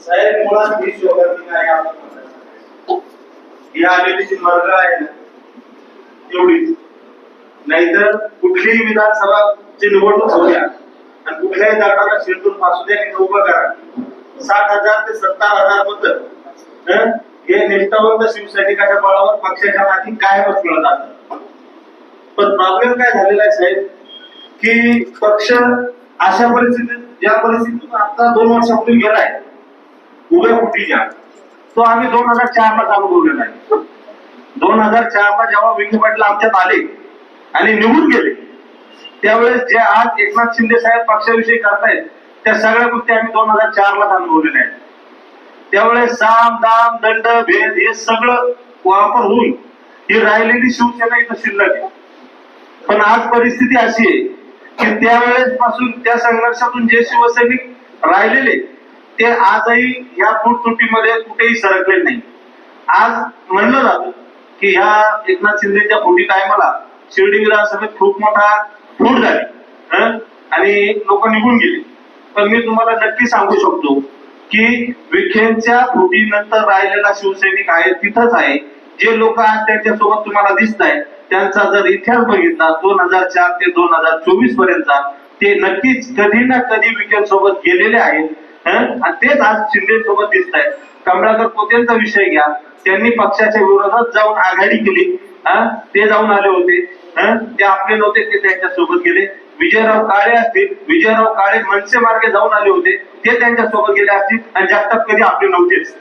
साहेब मुळात ही शोभाती आहे आपण ही आलेली जी मर्ग आहे ना तेवढीच नाहीतर कुठलीही विधानसभाची निवडणूक होत्या आणि कुठल्याही दगडाला शिरतून पासू द्या की उभं करा सात हजार ते सत्तर हजार मत हे? निष्ठावंत शिवसैनिकाच्या बळावर पक्षाच्या माती कायमच मिळत असतात पण प्रॉब्लेम काय झालेला आहे साहेब? की पक्ष अशा परिस्थितीत ज्या परिस्थितीतून आता दोन वर्षापूर्वी गेलाय उभ्या फुटीच्या तो आम्ही दोन हजार चार ला अनुभवलेला आहे. दोन हजार चार ला जेव्हा विखे पाटील आमच्यात आले आणि निवडून गेले त्यावेळेस जे आज एकनाथ शिंदे साहेब पक्षाविषयी करतायत त्या सगळ्या गोष्टी आम्ही दोन हजार चार ला अनुभवलेल्या आहेत. त्यावेळेस साम दाम दंड भेद हे सगळं वापर होऊन ही राहिलेली शिवसेना इथं शिल्लक आहे. पण आज परिस्थिती अशी आहे की त्यावेळेस पासून त्या संघर्षातून जे शिवसैनिक राहिलेले ते आजही या फुटतुटीमध्ये कुठेही सरकले नाही. आज म्हणलं जात की ह्या एकनाथ शिंदेच्या फुटी टायमाला शिर्डी विधानसभेत खूप मोठा फूट झाली आणि लोक निघून गेले. पण मी तुम्हाला नक्की सांगू शकतो की विखेंच्या फुटीनंतर राहिलेला शिवसैनिक आहे तिथंच आहे. जे लोक आज त्यांच्यासोबत तुम्हाला दिसत आहे त्यांचा जर इतिहास बघितला दोन हजार चार ते दोन हजार चोवीस पर्यंतचा ते नक्कीच कधी ना कधी विखें सोबत गेलेले आहेत. आणि तेच आज शिंदे सोबत दिसत आहेत कमलाकर पोतेंचा विषय घ्या. त्यांनी पक्षाच्या विरोधात जाऊन आघाडी केली. ते जाऊन आले होते. ते आपले नव्हते ते त्यांच्यासोबत गेले. विजयराव काळे असतील विजयराव काळे मनसे मार्गे जाऊन आले होते. ते त्यांच्यासोबत गेले असतील आणि जगताप कधी आपले नव्हतेच.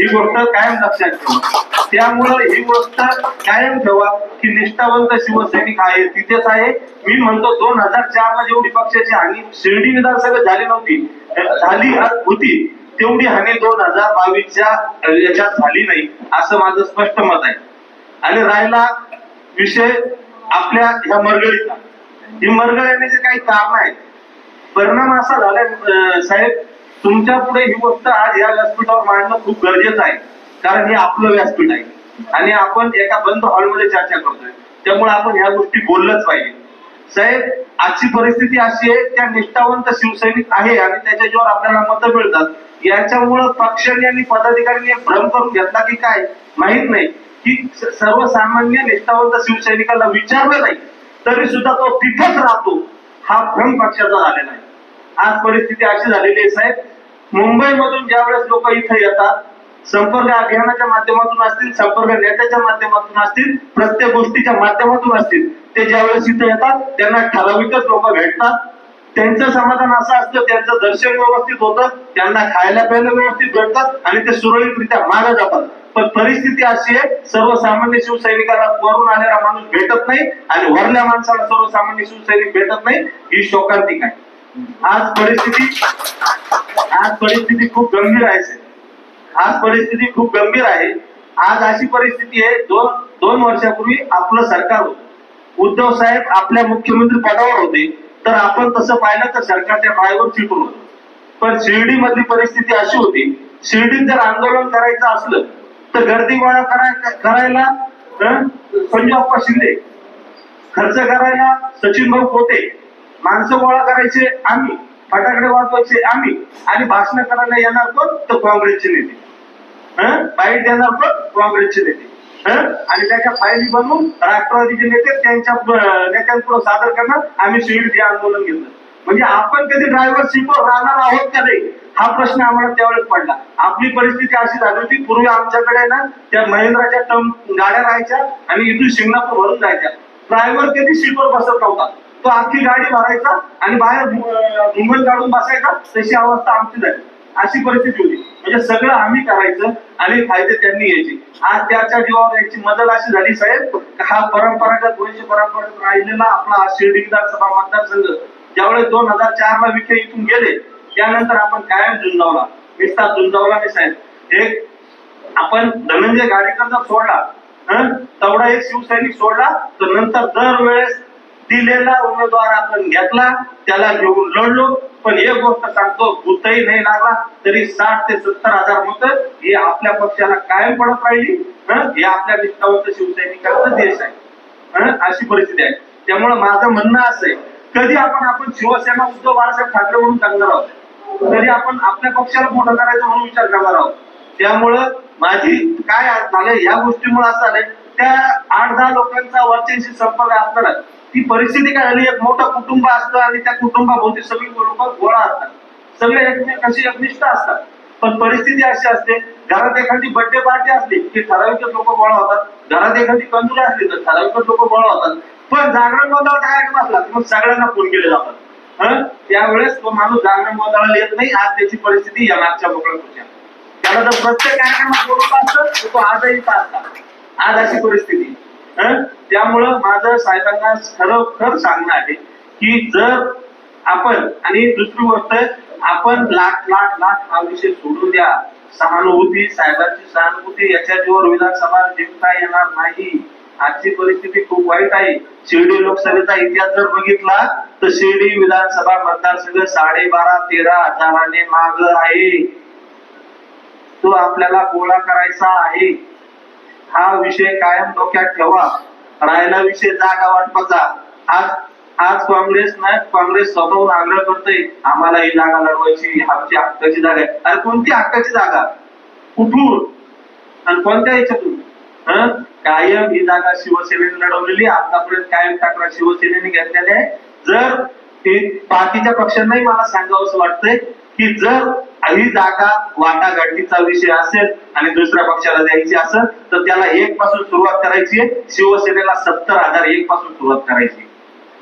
ही गोष्ट कायम लक्षात ठेवा. त्यामुळं ही गोष्ट कायम ठेवा की निष्ठावंत शिवसैनिक आहे तिथेच आहे. मी म्हणतो दोन हजार चार ला जेवढी पक्षाची हानी शिर्डी विधानसभा झाली नव्हती झाली होती तेवढी हानी दोन हजार बावीसच्या याच्यात झाली नाही असं माझं स्पष्ट मत आहे. आणि राहिला विषय आपल्या ह्या मरगळीचा. ही मरगळ येण्याचे काही कारण आहेत परिणाम असा झालाय साहेब तुमच्यापुढे ही गोष्ट आज या व्यासपीठावर मांडणं खूप गरजेचं आहे. कारण हे आपलं व्यासपीठ आहे. आणि आपण एका बंद हॉलमध्ये चर्चा करतोय. त्यामुळे आपण ह्या गोष्टी बोललंच पाहिजे. साहेब आजची परिस्थिती अशी आहे त्या निष्ठावंत शिवसैनिक आहे आणि त्याच्यावर आपल्याला मतं मिळतात. याच्यामुळं पक्षाने आणि पदाधिकाऱ्यांनी भ्रम करून घेतला की काय? माहीत नाही. की सर्वसामान्य निष्ठावंत शिवसैनिकाला विचारलं नाही. तरी सुद्धा तो तिथंच राहतो. हा भ्रम पक्षाचा झालेला आहे. आज परिस्थिती अशी झालेली आहे साहेब. मुंबईमधून ज्यावेळेस लोक इथे येतात संपर्क अभियानाच्या माध्यमातून असतील संपर्क नेत्याच्या माध्यमातून असतील प्रत्येक गोष्टीच्या माध्यमातून असतील ते ज्यावेळेस इथे येतात त्यांना ठराविकच लोक भेटतात. त्यांचं समाधान असं असतं त्यांचं दर्शन व्यवस्थित होतं त्यांना खायला प्यायला व्यवस्थित भेटतात आणि ते सुरळीतरित्या मागे जातात. पण परिस्थिती अशी आहे सर्वसामान्य शिवसैनिकाला वरून आलेला माणूस भेटत नाही आणि वरल्या माणसाला सर्वसामान्य शिवसैनिक भेटत नाही ही शोकांतिक आहे. आज परिस्थिती आज परिस्थिती खूप गंभीर आहे. आज परिस्थिती खूप गंभीर आहे. आज अशी परिस्थिती आहे दोन दोन वर्षापूर्वी आपलं सरकार होतं. उद्धव साहेब आपल्या मुख्यमंत्री पदावर होते तर आपण तसं पाहिलं तर सरकारच्या पायावर चिटून होतो. पण शिर्डी मधली परिस्थिती अशी होती शिर्डीत जर आंदोलन करायचं असलं तर गर्दी गोळा करायला हं, संजय शिंदे खर्च करायला सचिन भाऊ पोते माणसं गोळा करायचे आम्ही फटाकडे वाजवायचे आम्ही आणि भाषण करायला येणार कोण? तर काँग्रेसचे नेते. हं? बाईट देणार कोण? काँग्रेसचे नेते. आणि त्याच्या फायली बनवून राष्ट्रवादीचे नेते त्यांच्या नेत्यांपुढे सादर करणार आम्ही शिर्डीत हे आंदोलन घेतलं. म्हणजे आपण कधी ड्रायव्हर सीटवर राहणार आहोत का नाही? हा प्रश्न आम्हाला त्यावेळेस पडला. आपली परिस्थिती अशी झाली होती पूर्वी आमच्याकडे ना त्या महिंद्राच्या टर्म गाड्या राहायच्या आणि इथून शिंगणापूर भरून जायच्या. ड्रायव्हर कधी सीटवर बसत नव्हता. तो आखी गाडी भरायचा आणि बाहेर अं, काढून बसायचा तशी अवस्था आमची झाली. अशी परिस्थिती होती. म्हणजे सगळं आम्ही करायचं आणि फायदे त्यांनी यायचे आज त्याच्या जीवावर याची मदत अशी झाली साहेब हा परंपरागत वंश परंपरागत राहिलेला आपला हा शिर्डी विधानसभा मतदारसंघ ज्यावेळेस दोन हजार चार ला विखे इथून गेले त्यानंतर आपण कायम झुंजावला. नुसता झुंजावला नाही साहेब. एक आपण धनंजय गाडेकरचा सोडला तेवढा एक शिवसैनिक सोडला तर नंतर दरवेळेस दिलेला उमेदवार आपण घेतला त्याला घेऊन लढलो. पण एक गोष्ट सांगतो भूतही नाही लागला तरी साठ ते सत्तर हजार मत हे आपल्या पक्षाला कायम पडत राहिली. हे? आपल्या निष्ठावंत शिवसैनिकांचा देश आहे. अशी परिस्थिती आहे. त्यामुळे माझं म्हणणं असं आहे कधी आपण आपण शिवसेना उद्धव बाळासाहेब ठाकरे म्हणून टाकणार आहोत? कधी आपण आपल्या पक्षाला मोठं करायचं म्हणून विचार करणार आहोत. त्यामुळं माझी काय झालं या गोष्टीमुळे असं आलंय त्या आठ दहा लोकांचा वरच्याशी संपर्क असताना ती परिस्थिती काय झाली? एक मोठं कुटुंब असतं आणि त्या कुटुंबाभोवती सगळी लोक गोळा असतात. सगळे एकमेकांशी एकनिष्ठ असतात. पण परिस्थिती अशी असते घरात एखादी बर्थडे पार्टी असली की ठराविक लोक गोळा होतात. घरात एखादी कंदुरी असली तर ठराविक लोक गोळा होतात. पण जागरण गोंधळाचा कार्यक्रम असला की मग सगळ्यांना फोन केले जातात. त्यावेळेस तो माणूस जागरण गोंधळाला येत नाही. आज त्याची परिस्थिती या मागच्या मोकळ्या होत्या त्याला जर प्रत्येक कार्यक्रमात बोलत असतं तर तो आजही इथं आज अशी परिस्थिती. त्यामुळं माझं साहेबांना खरोखर सांगणं आहे की जर आपण आणि दुसरी गोष्ट आपण लाख लाख लाख हा विषय सोडून द्या. सहानुभूती साहेबांची सहानुभूती याच्या जीवर विधानसभा जिंकता येणार नाही. आजची परिस्थिती खूप वाईट आहे. शिर्डी लोकसभेचा इतिहास जर बघितला तर शिर्डी विधानसभा मतदारसंघ साडेबारा तेरा हजाराने माग आहे. तो आपल्याला गोळा करायचा आहे. हा विषय कायम डोक्यात ठेवा. राहिला विषय जागा वाटपाचा. आज आज काँग्रेस नाही काँग्रेस स्वतःहून आग्रह करतोय आम्हाला ही जागा लढवायची आमची हक्काची जागा आहे. अरे कोणती हक्काची जागा? कुठून? आणि कोणत्या याच्यातून? कायम ही जागा शिवसेनेने लढवलेली आतापर्यंत कायम तक्रार शिवसेनेने घेतलेली आहे. जर बाकीच्या पक्षांनाही मला सांगावं असं वाटतंय की जर ही जागा वाटाघाटीचा विषय असेल आणि दुसऱ्या पक्षाला द्यायची असेल तर त्याला एक पासून सुरुवात करायची आहे. शिवसेनेला सत्तर हजार एक पासून सुरुवात करायची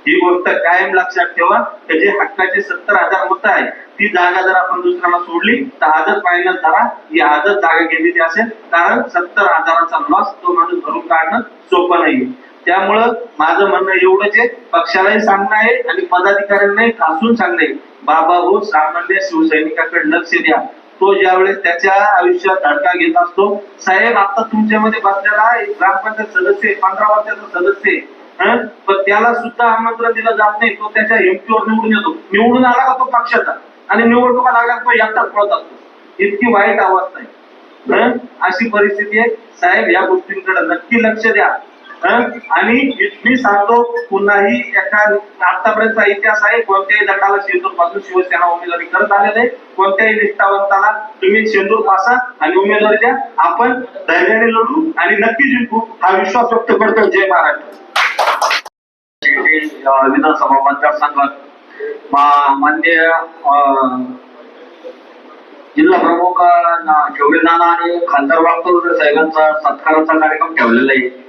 ही गोष्ट कायम लक्षात ठेवा. त्याचे हक्काचे सत्तर हजार मत आहे ती जागा जर आपण दुसऱ्याला सोडली तर आजच फायनल झाला ही आजच जागा गेलेली असेल कारण सत्तर हजाराचा लॉस तो माणूस भरून काढणं सोपं नाही त्यामुळं माझं म्हणणं एवढंच आहे. पक्षालाही सांगणं आहे आणि पदाधिकाऱ्यांनाही खासून सांगणं आहे. बाबा हो सामान्य शिवसैनिकाकडे लक्ष द्या. तो ज्यावेळेस त्याच्या आयुष्यात धडका घेत असतो साहेब आता तुमच्यामध्ये बसलेला ग्रामपंचायत सदस्य पंधरा वर्षाचा सदस्य पण त्याला सुद्धा आमंत्रण दिलं जात नाही. तो त्याच्या एमपीवर निवडून येतो. निवडून आला का तो पक्षाचा? आणि निवडणुका लागला तो एकटाच पळत असतो. इतकी वाईट अवस्था आहे. अशी परिस्थिती आहे. साहेब या गोष्टींकडे नक्की लक्ष द्या. आणि मी सांगतो पुन्हाही एका आतापर्यंतचा इतिहास आहे कोणत्याही गटाला शेंदूरपासून शिवसेना उमेदवारी करत आलेले आहे. कोणत्याही निष्ठावंताला तुम्ही शेंदूर पासा आणि उमेदवारी द्या. आपण धैर्याने लढू आणि नक्की जिंकू हा विश्वास व्यक्त करतो. जय महाराष्ट्र. विधानसभा मतदारसंघात मान्य जिल्हा प्रमुख ठेवले नाना आणि खासदार वागतो साहेबांचा सत्काराचा कार्यक्रम ठेवलेला आहे.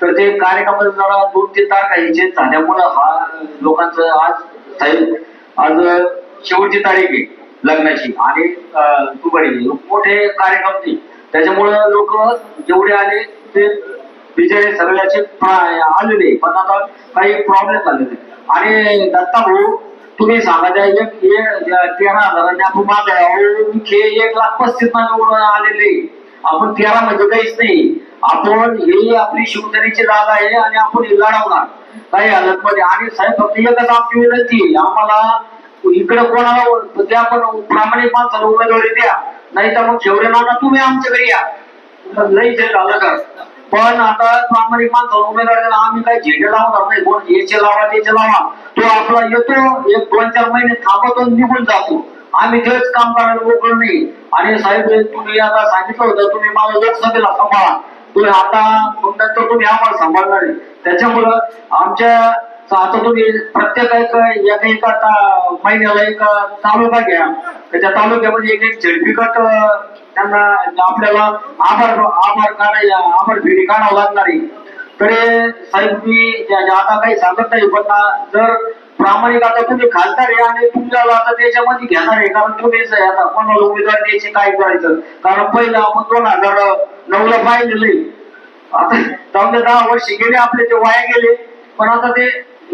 तर ते कार्यक्रमात जरा दोन तीन तारखा याचे झाल्यामुळं हा लोकांचं आज साहेब आज शेवटची तारीख आहे लग्नाची आणि दुपारी. मोठे कार्यक्रम ते त्याच्यामुळं लोक जेवढे आले ते बिचारे सगळ्याचे आलेले पण आता काही प्रॉब्लेम झालेले आणि दत्ता भाऊ तुम्ही सांगा त्या एक तेरा हजारांनी आपण मागे एक लाख पस्तीस आलेले आपण तेरा म्हणजे काहीच नाही. आपण ही आपली शिवसेनेची जागा आहे आणि आपण ही लढवणार. काही हालत मध्ये. आणि साहेब फक्त एकच आमची विनंती आम्हाला इकडे कोणाला द्या पण प्रामाणिक माणसाला उमेदवारी द्या. नाही तर मग शेवटे नाना तुम्ही आमच्याकडे या. नाही ते झालं का पण आता प्रामाणिक माणसं उमेदवार द्यायला आम्ही काही झेंडे लावणार नाही. कोण याचे लावा त्याचे लावा. तो आपला येतो एक दोन चार महिने थांबतो निघून जातो. आम्ही तेच काम करायला मोकळं नाही. आणि साहेब तुम्ही आता सांगितलं होतं तुम्ही मला लोकसभेला सांभाळा. तुम्ही आता मग तुम्ही आम्हाला सांभाळणार आहे त्याच्यामुळं आमच्या आता तुम्ही प्रत्येक एक एका एका महिन्याला एक तालुका घ्या. त्याच्या तालुक्यामध्ये एक एक झेडपीकट त्यांना आपल्याला आभार आभार काढायला आभार फेरी काढावं लागणार आहे. तरी साहेब मी आता काही सांगत नाही पण जर प्रामाणिक आता तुम्ही खासदार आहे आणि तुमच्याला आता त्याच्यामध्ये घेणार आहे. कारण तुम्हीच आहे आता कोणाला उमेदवार द्यायचे काय करायचं? कारण पहिलं आपण दोन हजार नऊ ला पाहिलेले. आता जाऊन दहा वर्ष गेले आपले ते वाया गेले. पण आता ते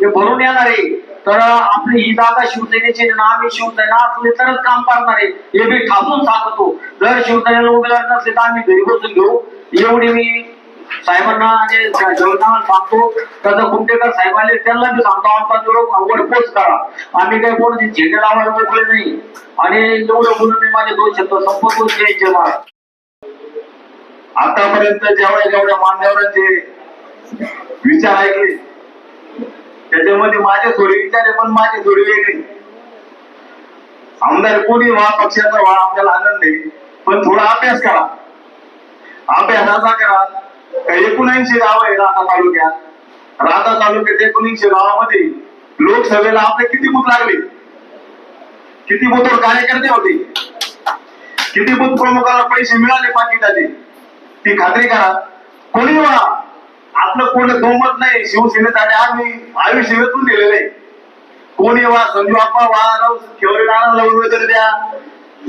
भरून येणार आहे. तर आपली ही जागा शिवसेनेची ना आम्ही शिवसेना असले तरच काम करणार आहे. हे मी ठासून सांगतो. जर शिवसेनेला उमेदवार नसले तर आम्ही घरी बसून घेऊ. एवढी मी साहेबांना आणि जेवणाला सांगतो त्याचा कुंटेकर साहेब आले त्यांना मी सांगतो आमचा निरोप वर पोच करा. आम्ही काही कोणाची झेंडे लावायला मोकळे नाही. आणि एवढं बोलून मी माझे दोन शब्द संपतो जय जय महाराज. आतापर्यंत जेवढ्या जेवढ्या मान्यवरांचे विचार ऐकले त्याच्यामध्ये माझे थोडे विचार पण माझे थोडे वेगळे. आमदार कोणी व्हा पक्षाचा व्हा आपल्याला आनंद आहे. पण थोडा अभ्यास करा. अभ्यास असा करा एकोणऐंशी गाव आहे राधा तालुक्यात. राधा तालुक्यात एकोणऐंशी गावामध्ये लोकसभेला आपले किती बूथ लागले? किती बूथवर कार्यकर्ते होते? किती बूथ प्रमुखाला पैसे मिळाले पाकिटाचे? ती खात्री करा. कोणी व्हा आपलं कोणी दोमत नाही शिवसेनेसाठी आम्ही आयुष्य वेचून दिलेलं आहे. कोणी वा संजू आप्पा वा राव केवढे नानाला उमेदवारी द्या.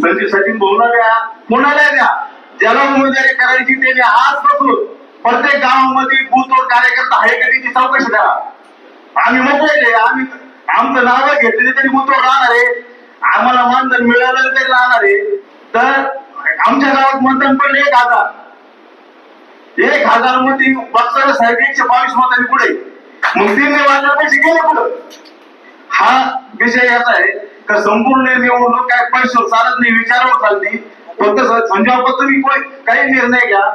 संजू सचिन भाऊला द्या. कोणाला द्या? ज्याला उमेदवारी करायची त्याने आजपासून प्रत्येक गावामध्ये बूथवर कार्यकर्ता आहे का त्याची चौकशी करा. आम्ही मोकळे आम्ही आमचं नाव घेतले तरी बूथवर राहणार आहे. आम्हाला मानधन मिळालं तरी राहणार आहे. तर आमच्या गावात मतदान पडले एक हजार. एक हजारमध्ये बक्सर साहेब एकशे बावीस मतांनी पुढे. मग तीन वाजल्या पैसे गेले पुढे. हा विषय याचा आहे का संपूर्ण निवडणूक काय पैसे चालत नाही विचारावर चालती. फक्त संजय तुम्ही काही निर्णय घ्या.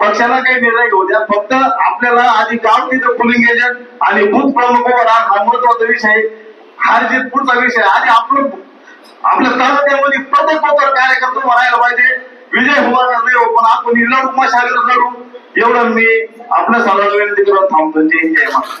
पक्षाला काही निर्णय घेऊ द्या. फक्त आपल्याला आधी गाव तिथं पोलिंग एजंट आणि बूथ प्रमुख हा महत्त्वाचा विषय आहे. हार जीत पुढचा विषय आहे. आधी आपलं आपल्या तालुक्यामध्ये प्रत्येक पत्र कार्यकर्ता उभा पाहिजे. विजय होणार नाही हो, पण आपण लढू. मशालीवर लढू. एवढं मी आपल्या सर्वांना विनंती करून थांबतो. जय जय महाराज